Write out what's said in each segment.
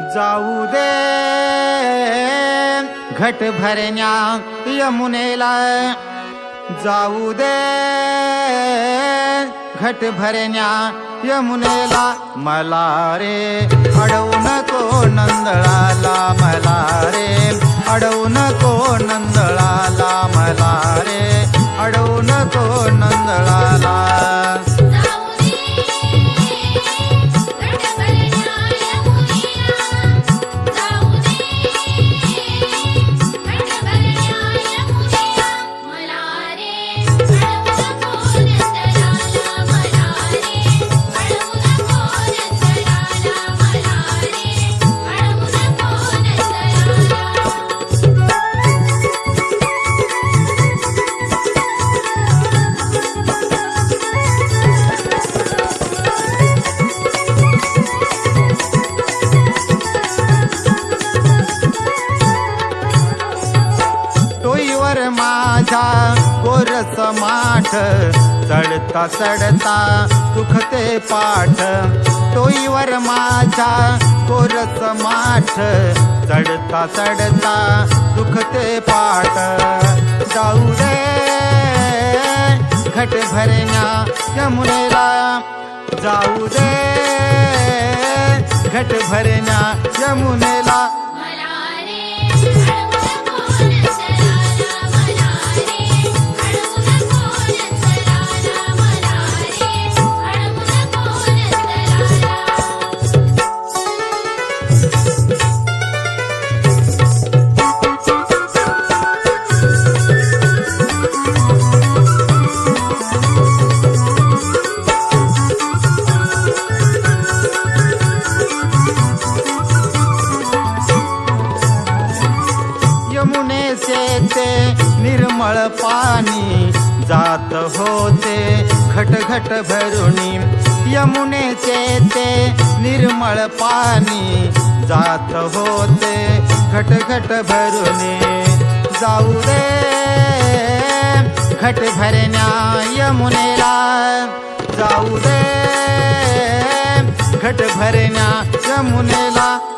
जाऊ दे. घट भरण्या यमुनेला. जाऊ दे. घट भरण्या यमुनेला. मला रे अडवू नको. टोईवर माझ्या गोरस माठ चढता चढता दुखते पाठ. टोईवर माझ्या गोरस माठ चढता चढता दुखते पाठ. जाऊ रे घट भरण्या यमुनेला. जाऊ दे घट भरण्या यमुनेला. ते निर्मळ पाणी जात होते. घट घट भरुणी यमुनेचे ते निर्मळ पाणी जात होते. घट घट भरुणी जाऊ दे. घट भरण्या यमुनेला जाऊ दे. घट भरण्या यमुनेला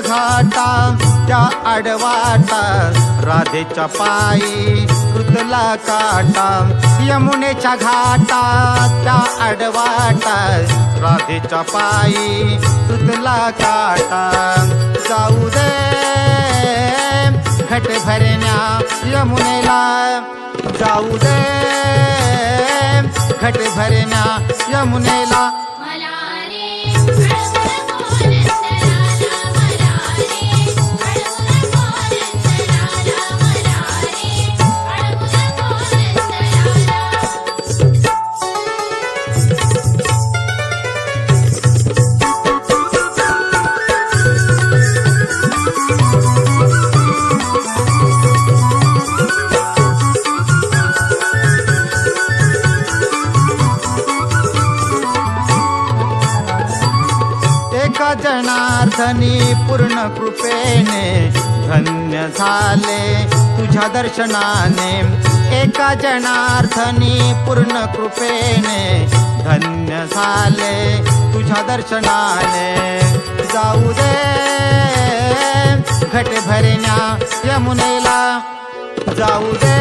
घाटा त्या आडवाटा राधेच्या पायी कृतला काटा. यमुनेच्या घाटा त्या आडवाटा राधेच्या पायी कृतला काटा. जाऊ दे घट भरण्या यमुनेला. जाऊ दे घट भरण्या यमुनेला. मला रे जनार्दनी पूर्ण कृपेने धन्य झाले तुझ्या दर्शनाने. एका जनार्दनी पूर्ण कृपेने धन्य झाले तुझ्या दर्शनाने. जाऊ दे घट भरण्या यमुनेला. जाऊ दे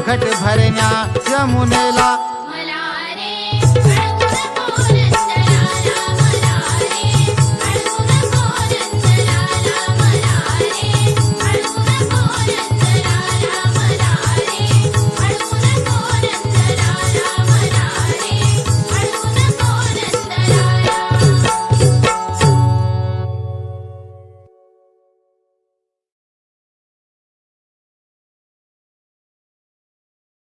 घट भरण्या यमुनेला.